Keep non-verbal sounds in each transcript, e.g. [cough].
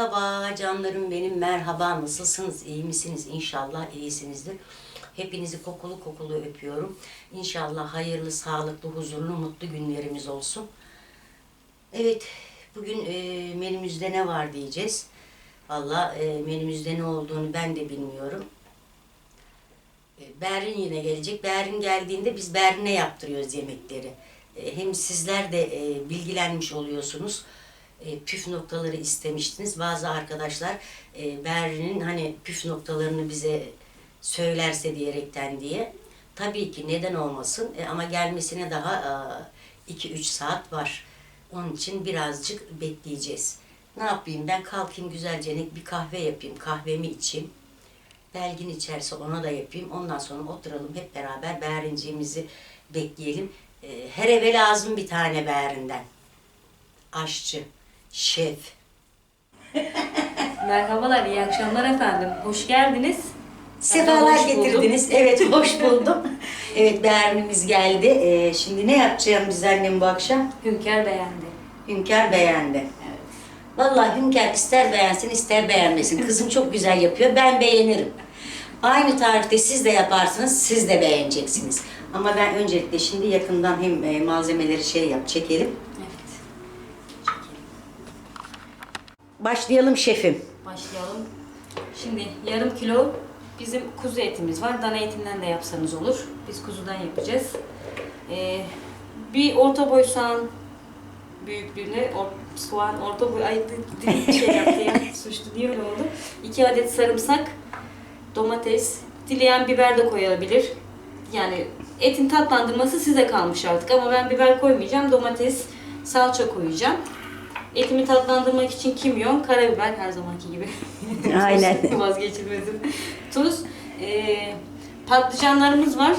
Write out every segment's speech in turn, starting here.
Merhaba canlarım benim merhaba nasılsınız iyi misiniz İnşallah iyisinizdir. Hepinizi kokulu kokulu öpüyorum. İnşallah hayırlı, sağlıklı, huzurlu, mutlu günlerimiz olsun. Evet bugün e, menümüzde ne var diyeceğiz. Valla e, menümüzde ne olduğunu ben de bilmiyorum. E, Berrin yine gelecek. Berrin geldiğinde biz Berrin'e yaptırıyoruz yemekleri. E, Hem sizler de e, bilgilenmiş oluyorsunuz. E, Püf noktaları istemiştiniz. Bazı arkadaşlar e, hani püf noktalarını bize söylerse diyerekten diye. Tabii ki neden olmasın E, ama gelmesine daha 2-3 saat var. Onun için birazcık bekleyeceğiz. Ne yapayım ben kalkayım güzelce bir kahve yapayım, kahvemi içeyim. Belgin içerse ona da yapayım. Ondan sonra oturalım hep beraber Behrinciğimizi bekleyelim. Her eve lazım bir tane Behrinden. Aşçı, şef. Merhabalar, iyi akşamlar efendim. Hoş geldiniz. Sefalar hoş buldum. getirdiniz. [laughs] Evet hoş buldum. evet Behrinimiz geldi. Ee, şimdi ne yapacağım biz annem bu akşam? Hünkar beğendi. Hünkar beğendi. Evet. Vallahi Hünkar ister beğensin ister beğenmesin. Kızım çok güzel yapıyor. Ben beğenirim. Aynı tarifte siz de yaparsınız, siz de beğeneceksiniz. Ama ben öncelikle şimdi yakından hem e, malzemeleri şey yap, çekelim. Evet. Başlayalım şefim. Başlayalım. Şimdi yarım kilo bizim kuzu etimiz var. Dana etinden de yapsanız olur. Biz kuzudan yapacağız. Ee, bir orta boy soğan büyüklüğünde or- soğan orta boy ay şey yaptı ya suçtu niye öyle oldu? İki adet sarımsak, domates, dileyen biber de koyabilir. Yani etin tatlandırması size kalmış artık ama ben biber koymayacağım. Domates, salça koyacağım. Etimi tatlandırmak için kimyon, karabiber her zamanki gibi. [laughs] Aynen. Vazgeçilmezim. Tuz. Ee, patlıcanlarımız var.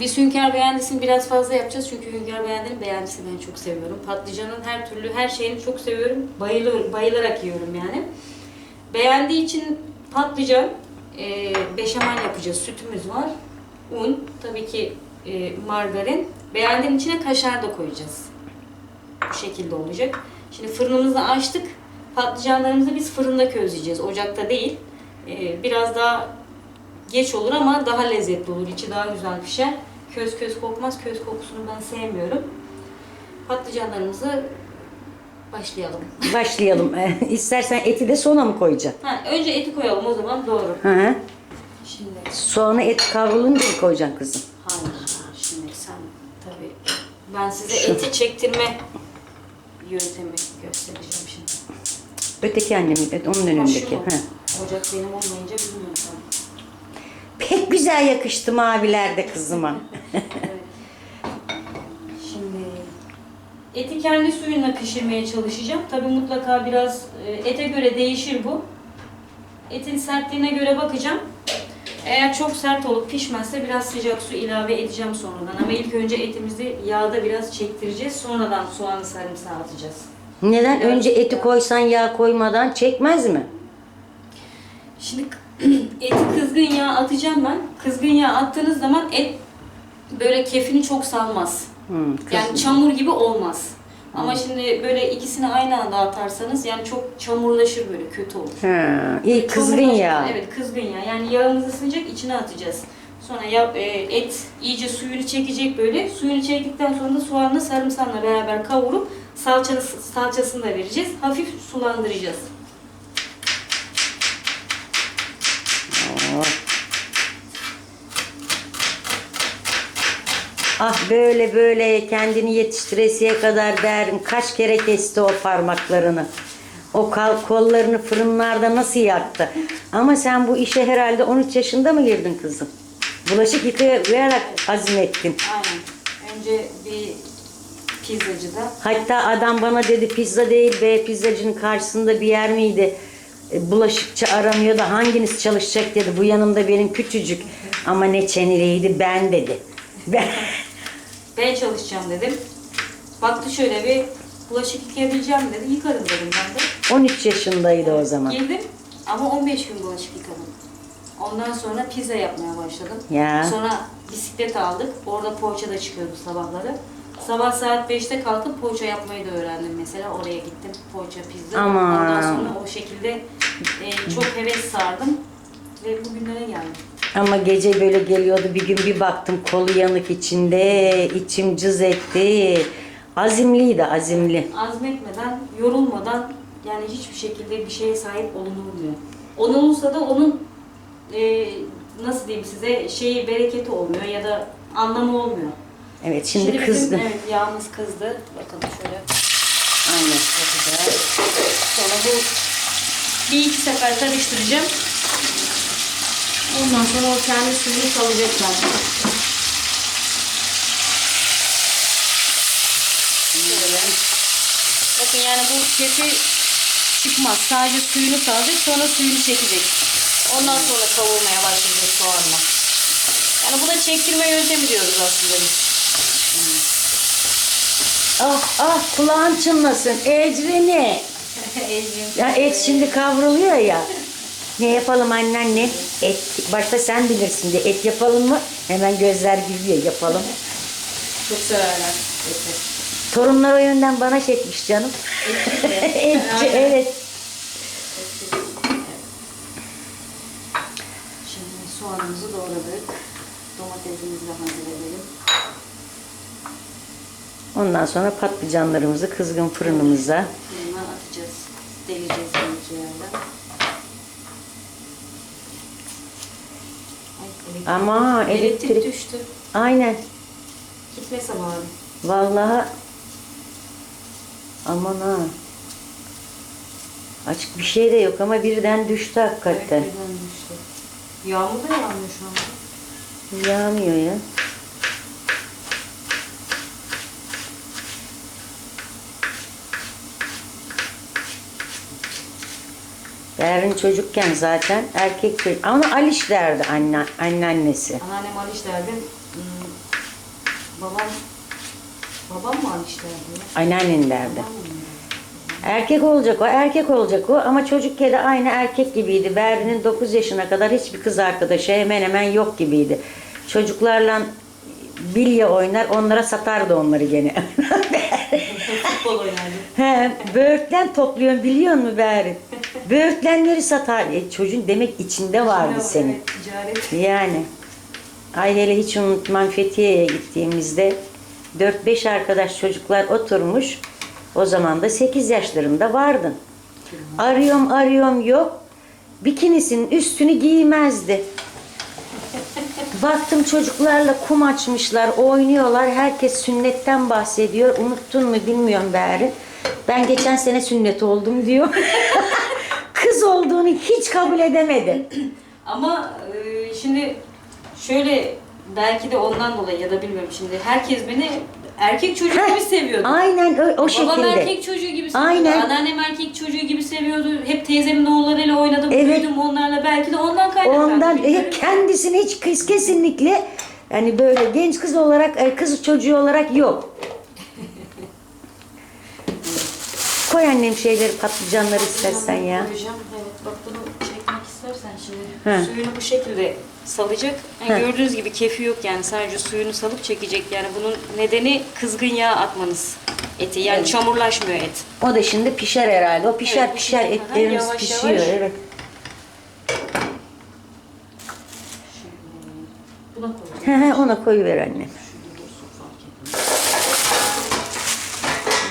Biz hünkâr beğendisini biraz fazla yapacağız çünkü hünkâr beğendinin beğendisini ben çok seviyorum. Patlıcanın her türlü her şeyini çok seviyorum. Bayılır, bayılarak yiyorum yani. Beğendiği için patlıcan, e, beşamel yapacağız. Sütümüz var. Un, tabii ki e, margarin. Beğendiğin içine kaşar da koyacağız. Bu şekilde olacak. Şimdi fırınımızı açtık. Patlıcanlarımızı biz fırında közleyeceğiz. Ocakta değil. Ee, biraz daha geç olur ama daha lezzetli olur. İçi daha güzel pişer. Köz köz kokmaz. Köz kokusunu ben sevmiyorum. Patlıcanlarımızı başlayalım. [laughs] Başlayalım. E, İstersen eti de sona mı koyacaksın? Ha, önce eti koyalım o zaman doğru. Hı hı. Şimdi Sonra et kavrulunca mı koyacaksın kızım? hayır. Şimdi sen tabii ben size eti çektirme yöntemi göstereceğim şimdi. Öteki annemin, evet, onun önündeki. Hı. Ocak benim olmayınca bilmiyorum tabii. Pek güzel yakıştı maviler de kızıma. [laughs] Şimdi eti kendi suyuna pişirmeye çalışacağım. Tabi mutlaka biraz e, ete göre değişir bu. Etin sertliğine göre bakacağım. Eğer çok sert olup pişmezse biraz sıcak su ilave edeceğim sonradan. Ama ilk önce etimizi yağda biraz çektireceğiz. Sonradan soğanı sarımsağı atacağız. Neden? Biraz- Önce eti koysan yağ koymadan çekmez mi? Şimdi [clears throat] eti kızgın yağ atacağım ben. Kızgın yağ attığınız zaman et böyle kefini çok salmaz. Kız- Yani çamur gibi olmaz. Ama şimdi böyle ikisini aynı anda atarsanız yani çok çamurlaşır böyle kötü olur. Ha, iyi kızgın Çamurlaşır. yağ. Evet kızgın yağ. Yani yağımız ısınacak içine atacağız. Sonra ya, e, et iyice suyunu çekecek böyle. Suyunu çektikten sonra da soğanla sarımsakla beraber kavurup salçanı, salçasını da vereceğiz. Hafif sulandıracağız. Ah böyle böyle kendini yetiştiresiye kadar derin kaç kere kesti o parmaklarını. O kollarını fırınlarda nasıl yaktı. Ama sen bu işe herhalde 13 yaşında mı girdin kızım? Bulaşık yıkayarak azmettin. Aynen. Önce bir pizzacıda Hatta adam bana dedi pizza değil be pizzacının karşısında bir yer miydi? E, Bulaşıkçı aramıyor da hanginiz çalışacak dedi. Bu yanımda benim küçücük ama ne çeneliydi ben dedi. Ben... ben çalışacağım dedim. Baktı şöyle bir bulaşık yıkayabileceğim dedi. Yıkarım dedim ben de. 13 yaşındaydı o zaman. Girdim ama 15 gün bulaşık yıkadım. Ondan sonra pizza yapmaya başladım. Ya. Sonra bisiklet aldık. Orada poğaça da çıkıyordu sabahları. Sabah saat 5'te kalkıp poğaça yapmayı da öğrendim mesela. Oraya gittim. Poğaça, pizza. Aman. Ondan sonra o şekilde e, çok heves sardım. Ve bugünlere geldim. Ama gece böyle geliyordu bir gün bir baktım kolu yanık içinde içim cız etti. Azimliydi azimli. Azmetmeden, yorulmadan yani hiçbir şekilde bir şeye sahip olunulmuyor. Olunursa da onun e, nasıl diyeyim size şeyi bereketi olmuyor ya da anlamı olmuyor. Evet şimdi, bizim, kızdı. evet yağımız kızdı. Bakalım şöyle Aynen. çok güzel. Sonra bu bir iki sefer karıştıracağım. Ondan sonra o kendi suyunu salacak zaten. Bakın yani bu kefi çıkmaz. Sadece suyunu salacak sonra suyunu çekecek. Ondan sonra kavurmaya başlayacak soğanla. Yani buna çektirme yöntemi diyoruz aslında biz. Ah ah kulağın çınlasın. Ecrini. [laughs] Ya et şimdi kavruluyor ya. Ne yapalım anneanne? Et, başta sen bilirsin diye. Et yapalım mı? Hemen gözler gülüyor. Yapalım. Çok severler eti. Torunlar o yönden bana çekmiş canım. Etçi [laughs] evet. Şimdi soğanımızı doğradık. Domatesimizi de hazır edelim. Ondan sonra patlıcanlarımızı kızgın fırınımıza. Fırına atacağız. Deleceğiz bir yerden. Ay, elektrik- Ama elektrik, elektrik. düştü. Aynen. Gitmese bari. Vallahi aman ha. Açık bir şey de yok ama birden düştü hakikaten. Evet, birden düştü. Yağmur da yağmıyor şu anda. Yağmıyor ya. Berin çocukken zaten erkek çocuk. Ama Aliş derdi anne, anneannesi. Anneannem Aliş derdi. Hmm, babam babam mı Aliş derdi? Anneannen derdi. Erkek olacak o, erkek olacak o ama çocukken de aynı erkek gibiydi. Berin'in 9 yaşına kadar hiçbir kız arkadaşı hemen hemen yok gibiydi. Çocuklarla bilye oynar, onlara satardı onları gene. [laughs] [laughs] Futbol oynardı. He, böğürtlen topluyorsun biliyor musun Berin? Böğürtlenleri satar. E, çocuğun demek içinde vardı Evet, senin. ticaret. Yani. Ay hele hiç unutmam Fethiye'ye gittiğimizde 4-5 arkadaş çocuklar oturmuş. O zaman da 8 yaşlarında vardın. Arıyorum arıyorum yok. Bikinisinin üstünü giymezdi. Baktım çocuklarla kum açmışlar, oynuyorlar. Herkes sünnetten bahsediyor. Unuttun mu bilmiyorum Berin. Ben geçen sene sünnet oldum diyor. [laughs] Kız olduğunu hiç kabul edemedi. [clears throat] Ama e, şimdi şöyle belki de ondan dolayı ya da bilmiyorum şimdi herkes beni erkek çocuğu Heh, gibi seviyordu. Aynen o, o Babam şekilde. erkek çocuğu gibi seviyordu. Aynen. Anneannem erkek çocuğu gibi seviyordu. Hep teyzemin oğullarıyla oynadım, Evet. büyüdüm onlarla. Belki de ondan kaynaklandı. Ondan bilmiyorum. e, kendisini hiç kız kesinlikle yani böyle genç kız olarak e, kız çocuğu olarak yok. [laughs] Koy annem şeyleri patlıcanları istersen ya. Koyacağım. Evet bak bunu çekmek istersen şimdi He. suyunu bu şekilde salacak. Yani gördüğünüz gibi kefi yok yani sadece suyunu salıp çekecek. Yani bunun nedeni kızgın yağ atmanız eti. Yani Evet. çamurlaşmıyor et. O da şimdi pişer herhalde. O pişer Evet, pişer. Aha, etlerimiz yavaş pişiyor. yavaş. Evet. Buna koyacağım. He he ona koyuver anne. Şurada dursun fark etmez.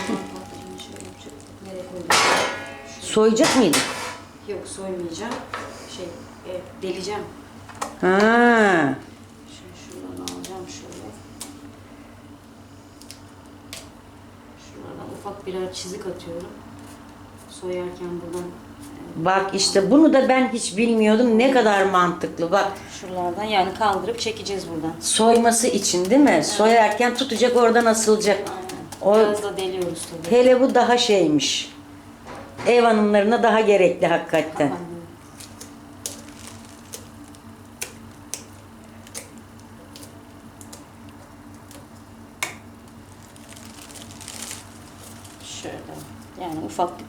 Patlıcanı şöyle yapacaktık. Nereye? Soyacak mıydık? Yok soymayacağım. Şey e, deleceğim. Ha. Şimdi şuradan alacağım şöyle. Şuradan ufak birer çizik atıyorum. Soyarken buradan e, Bak işte bunu da ben hiç bilmiyordum. Ne kadar mantıklı. Bak şuralardan yani kaldırıp çekeceğiz buradan. soyması için değil mi? Soyarken tutacak oradan asılacak. Aynen. O Biraz da deliyoruz tabii. hele bu daha şeymiş. Ev hanımlarına daha gerekli hakikaten. Aynen.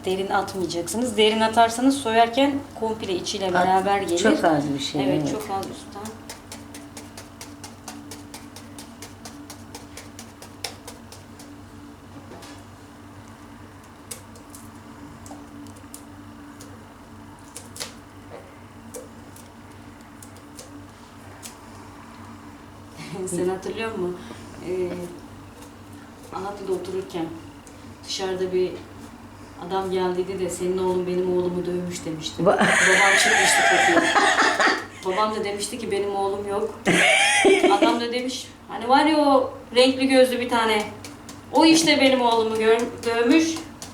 Derin atmayacaksınız. Derin atarsanız soyarken komple içiyle At- beraber gelir. Çok az bir şey. Evet, çok az üstten. [laughs] Sen hatırlıyor musun? Ee, Anadolu'da otururken dışarıda bir adam geldiydi de senin oğlun benim oğlumu dövmüş demişti. Ba- Babam çıkmıştı kapıya. Babam da demişti ki benim oğlum yok. Adam da demiş hani var ya o renkli gözlü bir tane. O işte benim oğlumu gör, dövmüş.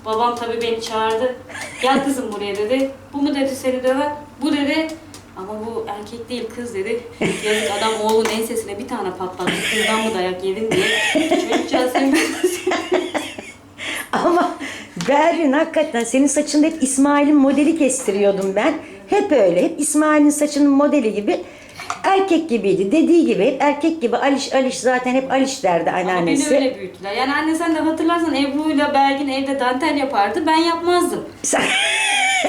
Babam tabii beni çağırdı. Gel kızım buraya dedi. Bu mu dedi seni döven? Bu dedi. Ama bu erkek değil kız dedi. Yazık adam oğlun ensesine bir tane patladı. Kızdan mı dayak yedin diye. Çocukcağız seni Ama Berrin hakikaten senin saçında hep İsmail'in modeli kestiriyordum ben. Hep öyle. Hep İsmail'in saçının modeli gibi. Erkek gibiydi. Dediği gibi hep erkek gibi. Aliş Aliş zaten hep Aliş derdi Ama beni anneannesi. öyle büyüttüler. Yani anne sen de hatırlarsan Ebru'yla Belgin evde dantel yapardı. Ben yapmazdım. Sen- [laughs]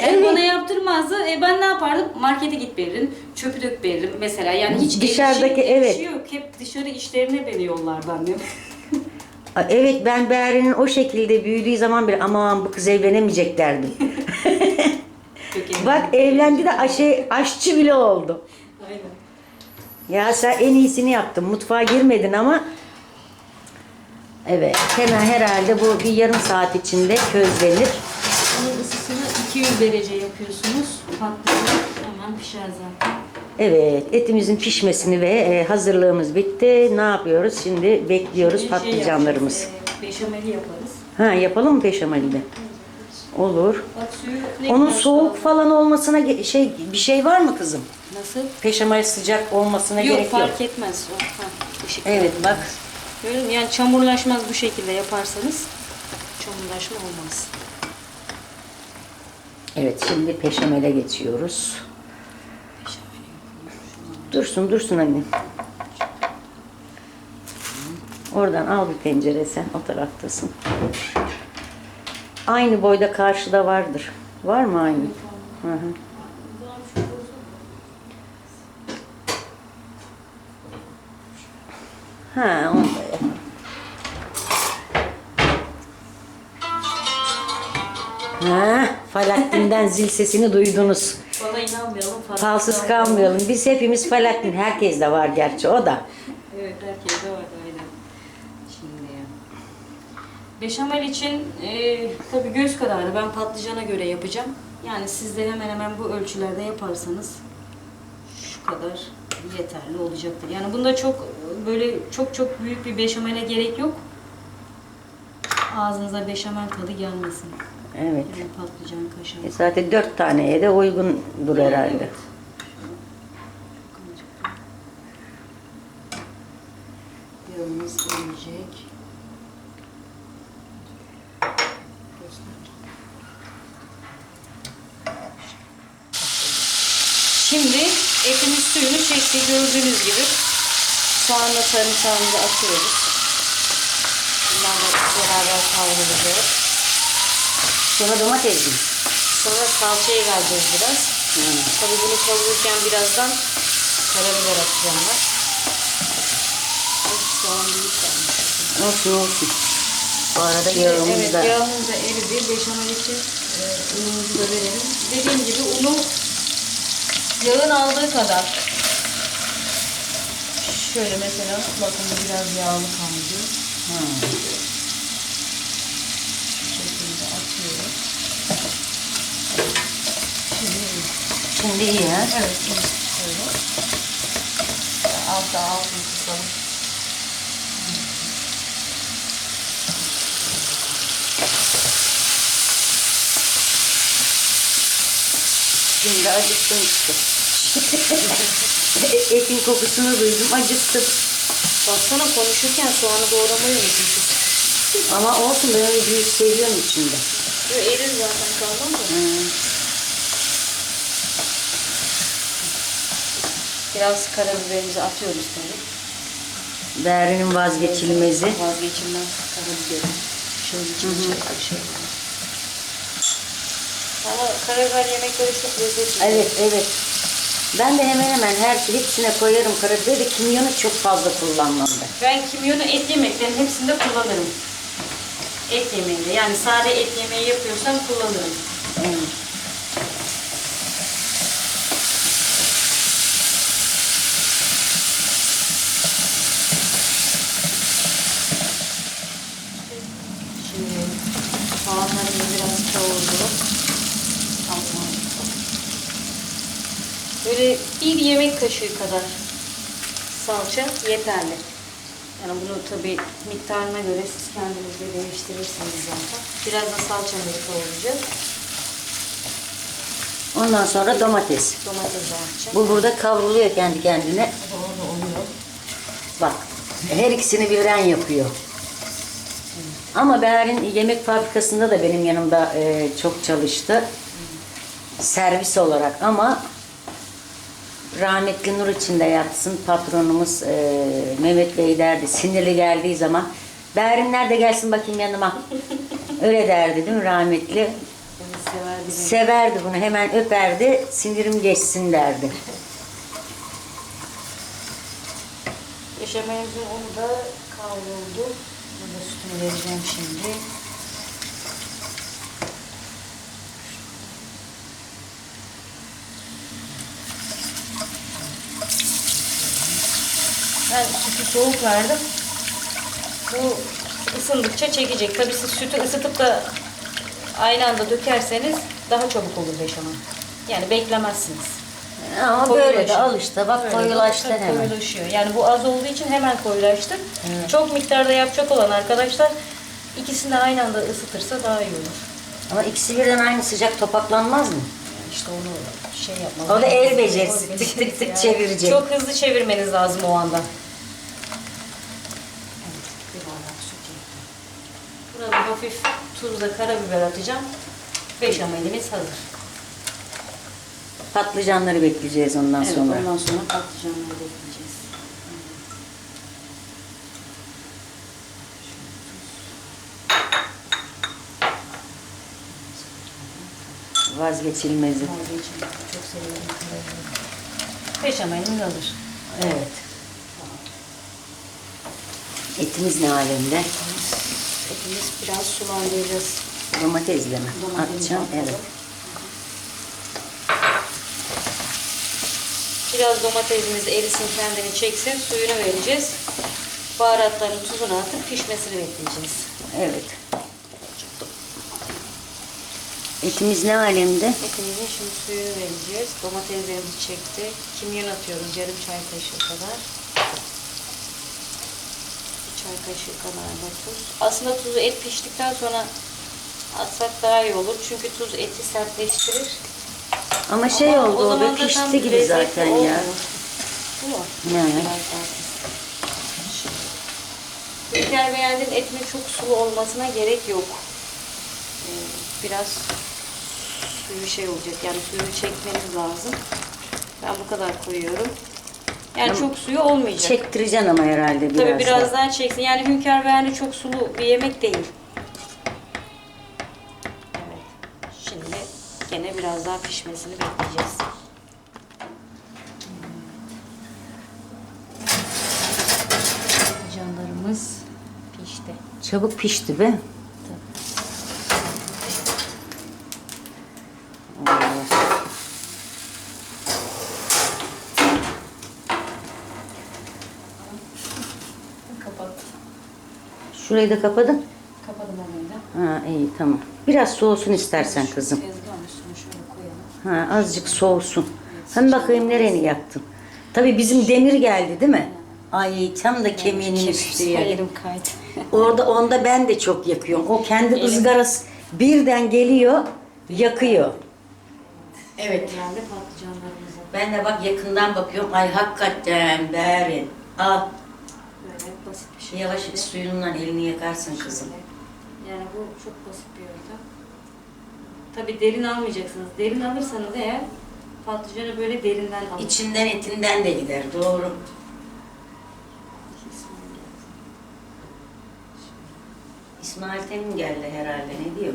Yani bana yaptırmazdı. E ben ne yapardım? Markete git veririm, çöpü dök veririm mesela. Yani hiç Dışarıdaki, el işi, el evet. işi yok. Hep dışarı işlerine beni yollardı annem. [laughs] Evet ben Berrin'in o şekilde büyüdüğü zaman bile aman bu kız evlenemeyecek derdim. [laughs] Bak evlendi de aşı, aşçı bile oldu. Aynen. Ya sen en iyisini yaptın. Mutfağa girmedin ama Evet. Hemen herhalde bu bir yarım saat içinde közlenir. Onun ısısını 200 derece yapıyorsunuz. Patlıcan hemen pişer zaten. Evet, etimizin pişmesini ve e, hazırlığımız bitti. Ne yapıyoruz? Şimdi bekliyoruz Şimdi şey patlıcanlarımız. yapacağız, e, beşameli yaparız. Ha, yapalım mı peşameli de? Olur. Bak suyu ne Onun kadar soğuk falan olmasına ge- şey bir şey var mı kızım? Nasıl? Peşamel sıcak olmasına Yok gerek yok. fark etmez. O, ha, ışık Evet bak. Gördün mü? Yani çamurlaşmaz bu şekilde yaparsanız çamurlaşma olmaz. Evet şimdi peşamele geçiyoruz. Dursun dursun anne. Oradan al bir pencere sen o taraftasın. Aynı boyda karşıda vardır. Var mı aynı? Hı hı. Ha, onu da. Ha, Falaktin'den zil sesini duydunuz. Falsız kalmayalım. Biz hepimiz Falaktin. Herkes de var gerçi o da. Evet herkeste var aynen. Şimdi Beşamel için e, tabii göz kararı ben patlıcana göre yapacağım. Yani siz de hemen hemen bu ölçülerde yaparsanız şu kadar yeterli olacaktır. Yani bunda çok böyle çok çok büyük bir beşamele gerek yok. Ağzınıza beşamel tadı gelmesin. Evet. Yani patlıcan, kaşar. E zaten dört taneye de uygundur herhalde. Evet. Eriyecek. Şimdi etimiz suyunu çekti gördüğünüz gibi. Soğanla sarımsağımızı atıyoruz. Bunlarla beraber kavrulacak. Sonra domates mi? Sonra salçayı vereceğiz biraz. Tabii bunu kavururken birazdan karabiber atacağım ben. Soğan büyük. Olsun olsun. Bu arada Şimdi, yağımız evet, da yağımız da eridi. Beşamel için e, unumuzu da verelim. Dediğim gibi unu yağın aldığı kadar. Şöyle mesela bakın biraz yağlı kaldı. Bu şekilde atıyorum. Şimdi iyi. şimdi iyi ha. Evet, şöyle. Altta altını Şimdi acıktım işte. [laughs] Etin kokusunu duydum, acıktım. Baksana konuşurken soğanı doğramayı unutmuşuz. Ama olsun ben öyle büyük seviyorum içinde. Erir zaten kalmam da. Biraz karabiberimizi atıyoruz tabii. Berrin'in vazgeçilmezi. Vazgeçilmez karabiberim. Şöyle içine çekti şey. Ama karabiber yemekleri çok lezzetli. Evet, evet. Ben de hemen hemen her hepsine koyarım karabiberi kimyonu çok fazla kullanmam ben. Ben kimyonu et yemeklerin hepsinde kullanırım. Et yemeğinde. Yani sade et yemeği yapıyorsam kullanırım. Evet. Bir yemek kaşığı kadar salça yeterli. Yani bunu tabii miktarına göre siz kendiniz de değiştirirsiniz zaten. Biraz da salçamızı kavuracağız. Ondan sonra domates. Domates atacağım. Bu burada kavruluyor kendi kendine. Doğru oluyor. Bak her ikisini birden yapıyor. Ama Berin yemek fabrikasında da benim yanımda e, çok çalıştı. Servis olarak ama rahmetli nur içinde yatsın patronumuz e, Mehmet Bey derdi sinirli geldiği zaman Berin nerede gelsin bakayım yanıma. [laughs] Öyle derdi değil mi rahmetli? Beni sever bizim. Severdi bunu hemen öperdi sinirim geçsin derdi. Beşamelimizin unu da kavruldu. Burada sütünü vereceğim şimdi. Ben sütü soğuk verdim. Bu ısındıkça çekecek. Tabii siz sütü ısıtıp da aynı anda dökerseniz daha çabuk olur beşamel. Yani beklemezsiniz. Ama böyle de al işte bak Böyle koyulaştı hemen. Koyulaşıyor. Yani bu az olduğu için hemen koyulaştı. Çok miktarda yapacak olan arkadaşlar ikisini de aynı anda ısıtırsa daha iyi olur. Ama ikisi birden aynı sıcak topaklanmaz mı? Yani işte onu şey yapmak. O da el becerisi. Tık tık tık çevirecek. Çok hızlı çevirmeniz lazım o anda. Evet, bir bardak süt yetti. Buna da hafif tuzla karabiber atacağım. Beşamelimiz hazır. Patlıcanları bekleyeceğiz ondan Evet, sonra. ondan sonra patlıcanları bekleyeceğiz. Vazgeçilmezi. Vazgeçilmez. Çok seviyorum. Beşamelimiz hazır. Evet. Etimiz ne alemde? Etimiz biraz sulandıracağız. Domatesle mi? Domatesle Atacağım. Evet. Biraz domatesimiz erisin kendini çeksin. Suyunu vereceğiz. Baharatlarını tuzunu atıp pişmesini bekleyeceğiz. Evet. Etimiz ne alemde? Etimizin şimdi suyunu vereceğiz. Domateslerimizi çekti. Kimyon atıyoruz yarım çay kaşığı kadar. Çay kaşığı kadar da tuz. Aslında tuzu et piştikten sonra atsak daha iyi olur. Çünkü tuz eti sertleştirir. Ama şey Ama oldu o da tam pişti gibi zaten ya. Bu mu? Pis. Ülker etinin çok sulu olmasına gerek yok. Ee, biraz suyu şey olacak. Yani suyunu çekmeniz lazım. Ben bu kadar koyuyorum. Yani Ama çok suyu olmayacak. Çektireceksin ama herhalde biraz. Tabii biraz da. daha çeksin. Yani hünkâr beğendi çok sulu bir yemek değil. Evet. Şimdi gene biraz daha pişmesini bekleyeceğiz. Canlarımız pişti. Çabuk pişti be. Şurayı da kapadın. Kapadım onu da. Ha iyi tamam. Biraz soğusun istersen kızım. Tezgahın üstüne şöyle koyalım. Ha azıcık soğusun. Hem bakayım nereni yaktın. Tabii bizim demir geldi değil mi? Ay tam da kemiğinin üstü. Elim kaydı. [laughs] Orada onda ben de çok yakıyorum. O kendi Elim- ızgarası birden geliyor, yakıyor. Evet. Patlıcanlarımızı Ben de bak yakından bakıyorum. Ay hakikaten Berin. Al. Bir şey. Yavaş suyundan elini yakarsın kızım. Yani bu çok basit bir yöntem. Tabi derin almayacaksınız. Derin alırsanız eğer patlıcanı böyle derinden alın. İçinden etinden de gider. Doğru. İsmail Temin geldi herhalde. Ne diyor?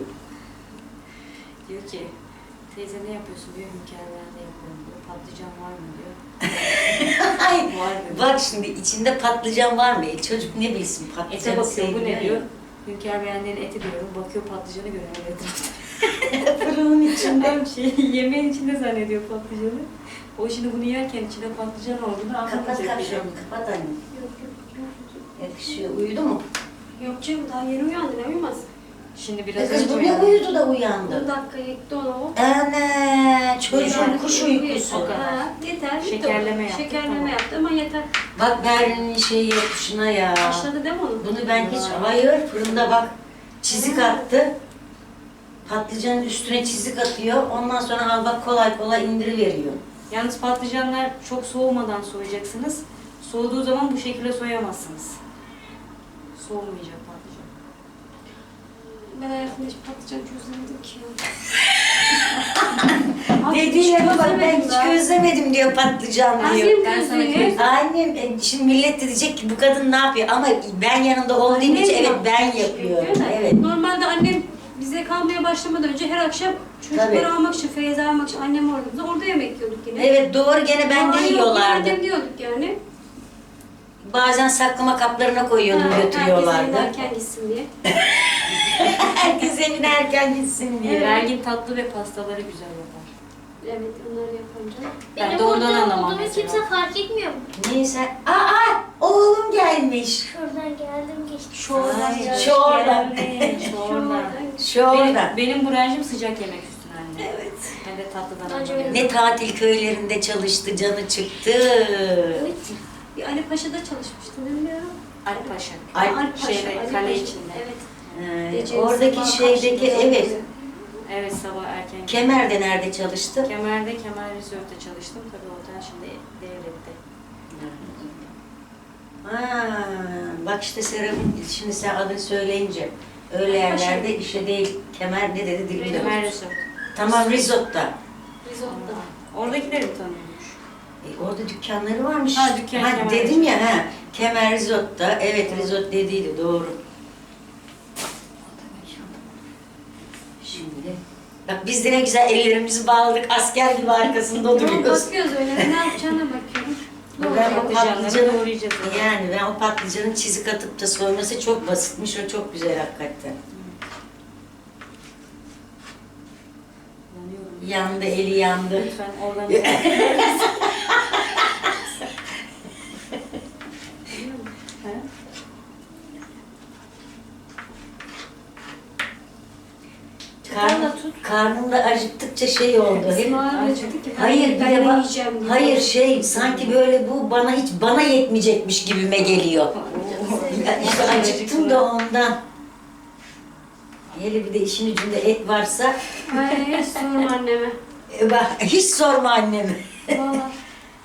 Diyor ki teyze ne yapıyorsun diyor. Hünkârlarında yapıyorum diyor. Patlıcan var mı diyor. Ay, [laughs] Var mı? bak şimdi içinde patlıcan var mı? E, çocuk ne bilsin patlıcanı Ete bakıyor bu ne diyor. Hünkâr beğendiğin eti diyorum. Bakıyor patlıcanı görüyor etrafta. [laughs] Fırının içinde. [laughs] Şey yemeğin içinde zannediyor patlıcanı. O şimdi bunu yerken içinde patlıcan olduğunu Kapat anlamayacak bir şey. kapşonu, kapat anne. Yok yok yok. Yakışıyor. Uyudu mu? Yok canım daha yeni uyandı ne uyumaz. Şimdi E biraz kız önce bu ne uyandım. uyudu da 10 uyandı. dakika yetti ona o. Ana çocuğun Yani kuş Yeter. uykusu. Ha, yeter. bitti Şekerleme o. yaptı, Şekerleme tamam. yaptı ama yeter. Bak Berlin'in şeyi yapışına ya. Başladı değil mi onun? Bunu ben hiç, hayır fırında bak çizik attı. Patlıcanın üstüne çizik atıyor. Ondan sonra al bak kolay kolay indiriveriyor. Yalnız patlıcanlar çok soğumadan soyacaksınız. Soğuduğu zaman bu şekilde soyamazsınız. Soğumayacak patlıcan. Ben hayatımda hiç patlıcan çözemedim ki. [laughs] Dediğine bak ben hiç gözlemedim diyor patlıcan diyor. Annem Ben sana gözlüğü. közledim. Annem e, şimdi millet de diyecek ki bu kadın ne yapıyor ama ben yanında olduğum için evet ben yapıyor yapıyorum. Evet. Normalde annem bize kalmaya başlamadan önce her akşam çocukları Tabii. almak için, Feyza almak için annem orada. Biz orada yemek yiyorduk yine. Evet doğru gene ben de yiyorlardı. yardım diyorduk yani. Bazen saklama kaplarına koyuyordum Ha, götürüyorlardı. Herkes erken gitsin diye. [laughs] Herkes evine erken gitsin diye. Bergin tatlı ve pastaları güzel yapar. Evet onları yapınca. Ben Benim de anlamam mesela. kimse fark etmiyor mu? Neyse. Aa oğlum gelmiş. Şuradan geldim geçtim. Şu oradan Ay, geldi, şu oradan. geldi, Şu oradan. Şu orada. Benim, benim branşım sıcak yemek üstüne anne. Evet. Ben de tatlıdan Önce anlamıyorum. Ne tatil köylerinde çalıştı, canı çıktı. Evet. Bir Ali Paşa'da çalışmıştım bilmiyorum. Alp Paşa. Ay, Ali Paşa, şeyde, Ali kale Paşa. içinde. Evet. Ee, Gece oradaki şeydeki evet. Evet sabah erken. Kemer'de nerede çalıştı? Kemer'de Kemer Resort'ta çalıştım. Tabii otel şimdi devlette. Ha, bak işte Serap'ın şimdi sen adını söyleyince öyle yerlerde işe değil Kemer ne dedi dilimde. Kemer Resort. Tamam Risotto'da. Risotto. Oradakileri mi tanıyormuş? E, orada dükkanları varmış. Ha, dükkan, Ha, Kemer dedim ya ha. Kemer Risotto. Evet Risotto dediydi doğru. Şimdi bak biz de ne güzel ellerimizi bağladık asker gibi arkasında Yok duruyoruz. bakıyoruz öyle. Ne [laughs] yapacağına bakıyorum. Ben o patlıcanı doğrayacağız. yani ben o patlıcanın çizik atıp da soyması çok basitmiş. O çok güzel hakikaten. Yandı, eli yandı. Lütfen oradan [laughs] Ha? Karnım, Tut. karnımda acıktıkça şey oldu. İsmail ben, hayır, bir ben de ne bak- yiyeceğim diye. hayır şey sanki böyle bu bana hiç bana yetmeyecekmiş gibime geliyor. Ya işte acıktım da ondan. Hele bir de işin ucunda et varsa Ay sorma anneme. e, bak, hiç sorma annemi. Valla.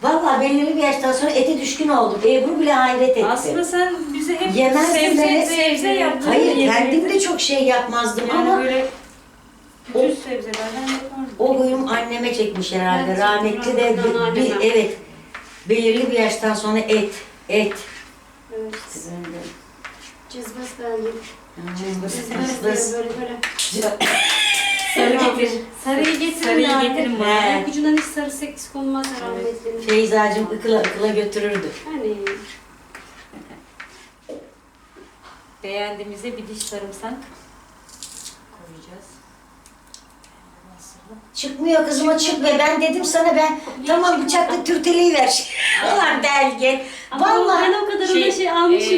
Vallahi [laughs] belirli bir yaştan sonra ete düşkün olduk. Ebru bile hayret etti. Aslında sen bize hep Yemezdim sebze, sebze yaptın. Hayır kendim de çok şey yapmazdım Yani ama böyle bütün sebzelerden yapardın. o huyum anneme çekmiş herhalde. Evet, Rahmetli de rahmetli bir, anneannem. evet belirli bir yaştan sonra et, et. Evet. Cızbız bence. Cızbız, Cızbız diyor böyle böyle. Sarı getir. Sarıyı getirin Sarıyı de getirin bana. Ayak ucundan hiç sarısı eksik olmaz rahmetlinin. Feyzacığım ıkıla ıkıla götürürdü. Hani Beğendiğimizde bir diş sarımsak koyacağız. Çıkmıyor kızıma çıkmıyor. Ben dedim sana ben tamam bıçakla türteleyi ver. [laughs] Ulan belge. Ama ben Vallahi o kadar Şey, ona şey almışım,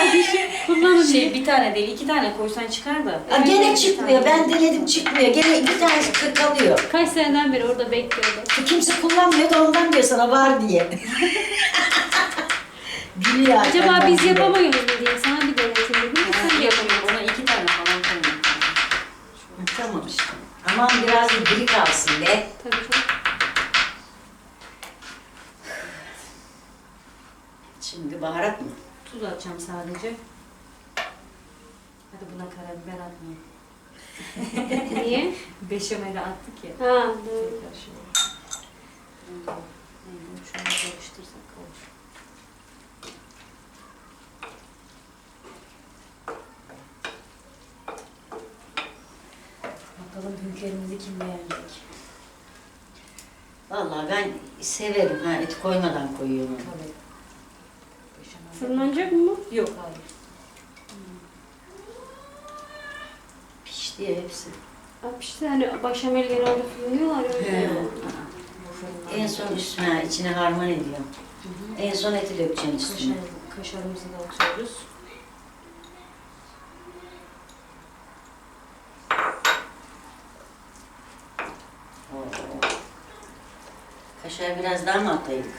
almışım. Kullanın Şey diye. bir tane değil iki tane koysan çıkar da. Aa, gene çıkmıyor. Ben denedim çıkmıyor. Gene bir tanesi kalıyor. Kaç seneden beri orada bekliyordu. Kimse kullanmıyor da ondan diyor sana var diye. [laughs] Biliyor. Acaba biz yapamıyoruz mu diye sana Aman biraz da diri kalsın be. Tabii. Şimdi baharat mı? Tuz atacağım sadece. Hadi buna karabiber atmayayım. [laughs] Niye? Beşameli attık ya. Ha doğru. Karışıyor. Hmm, Şunu karıştırsak olur. Bakalım hünkârımızı kim beğenecek? Vallahi ben severim. Ha, et koymadan koyuyorum. Tabii. Beşamel. Fırınlanacak mı? Yok hayır. Pişti ya hepsi. Abi işte hani başamel genelde fırınlıyorlar ya. öyle. He. En son üstüne içine harman ediyorum. En son eti dökeceksin üstüne. Kaşar, kaşarımızı da atıyoruz. Biraz daha mı ataydık?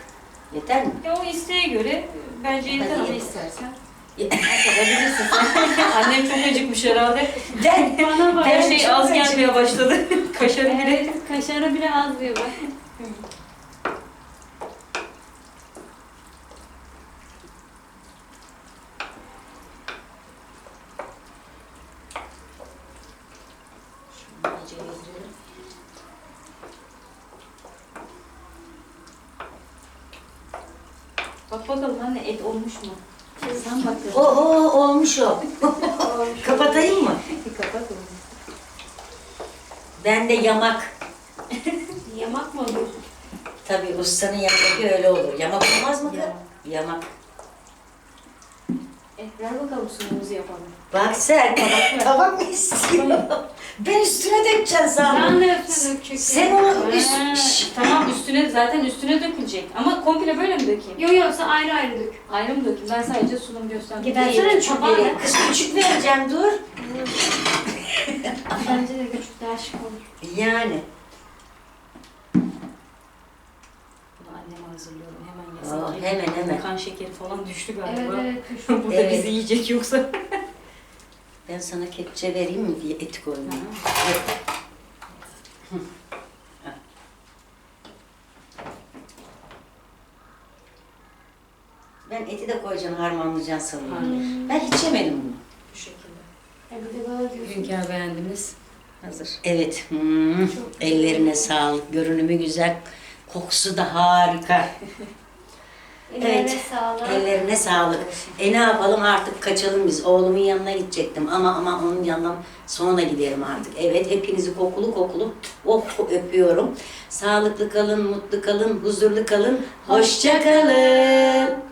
Yeter mi? Ya o isteğe göre bence yeter ama istersen. Yeter. Atabilirsin sen. [laughs] Annem çok acıkmış herhalde. Ben, [laughs] Bana bak. Her şey çok az gelmeye başladı. [laughs] Kaşarı bile. Evet, kaşarı bile az diyor bak. Şunu iyice gezdirelim. Bak bakalım anne et olmuş mu? Sen bak. Oho olmuş o. [laughs] [laughs] Kapatayım mı? Kapat onu. Ben de yamak. [laughs] Yamak mı olur? Tabii ustanın yamakı öyle olur. Yamak olmaz mı? kız? Yamak. Yamak. E, ver bakalım sunumumuzu yapalım. Bak sen tabak mı istiyor? Ben üstüne dökeceğim sandım. de üstüne dökecek. Sen onu Ha, üst... tamam üstüne zaten üstüne dökülecek. Ama komple böyle mi dökeyim? Yok yok sen ayrı ayrı dök. Ayrı mı dökeyim? Ben sadece sunum gösterdim. Versene küçük tabağı. Kız küçük vereceğim dur. [laughs] Bence de küçük daha şık olur. Yani. Bunu anneme hazırlıyorum. Hemen yesin. Aa, hemen, hemen. Kan şekeri falan düştü Evet galiba. evet düşün. [laughs] Burada Evet. bizi yiyecek yoksa. Ben sana kepçe vereyim mi diye et koyayım. Ben eti de koyacağım, harmanlayacaksın sanırım. Ben hiç yemedim bunu. Bu şekilde. E bir de böyle diyorsun. Hünkâr beğendiniz. Hazır. Evet, hmm, ellerine sağlık, görünümü güzel, kokusu da harika. [laughs] Ellerine Evet. sağlık. Ellerine sağlık. E ne yapalım artık kaçalım biz. Oğlumun yanına gidecektim ama ama onun yanından sonra giderim artık. Evet hepinizi kokulu kokulu oh öpüyorum. Sağlıklı kalın, mutlu kalın, huzurlu kalın. Hoşça kalın.